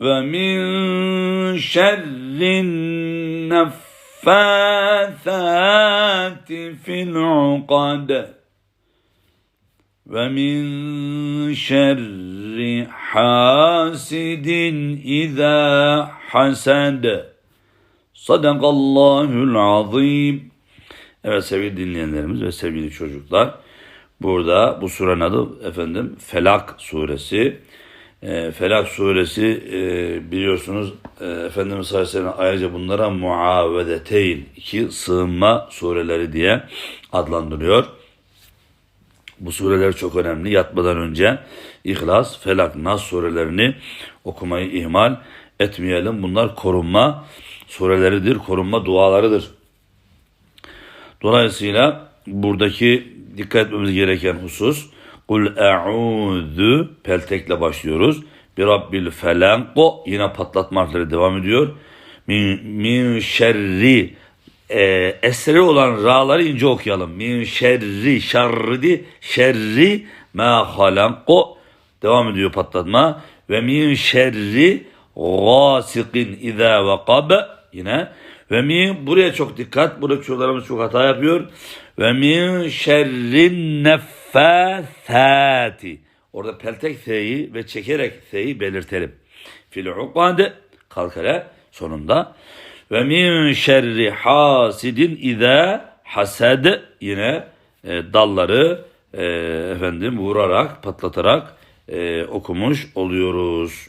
ومن شر النفاثات في العقد ومن شر حاسد إذا حسد Sadakallahul azim. Evet sevgili dinleyenlerimiz ve sevgili çocuklar. Burada bu surenin adı efendim Felak suresi. E, Felak suresi e, biliyorsunuz e, Efendimiz sallallahu ayrıca bunlara muavedeteyn iki sığınma sureleri diye adlandırıyor. Bu sureler çok önemli. Yatmadan önce İhlas, Felak, Nas surelerini okumayı ihmal etmeyelim. Bunlar korunma sureleridir, korunma dualarıdır. Dolayısıyla buradaki dikkat etmemiz gereken husus Kul e'udhu peltekle başlıyoruz. Bir Rabbil felanko yine patlatma harfleri devam ediyor. Min, min şerri e, esri olan ra'ları ince okuyalım. Min şerri şerri şerri ma halanko devam ediyor patlatma ve min şerri gasikin izâ vakab yine ve min buraya çok dikkat. Burada çocuklarımız çok hata yapıyor. Ve min şerrin neffâthâti. Orada peltek fe'yi ve çekerek fe'yi belirtelim. Fil ukade kalkale sonunda. Ve min şerri hasidin izâ hased yine e, dalları e, efendim vurarak patlatarak e, okumuş oluyoruz.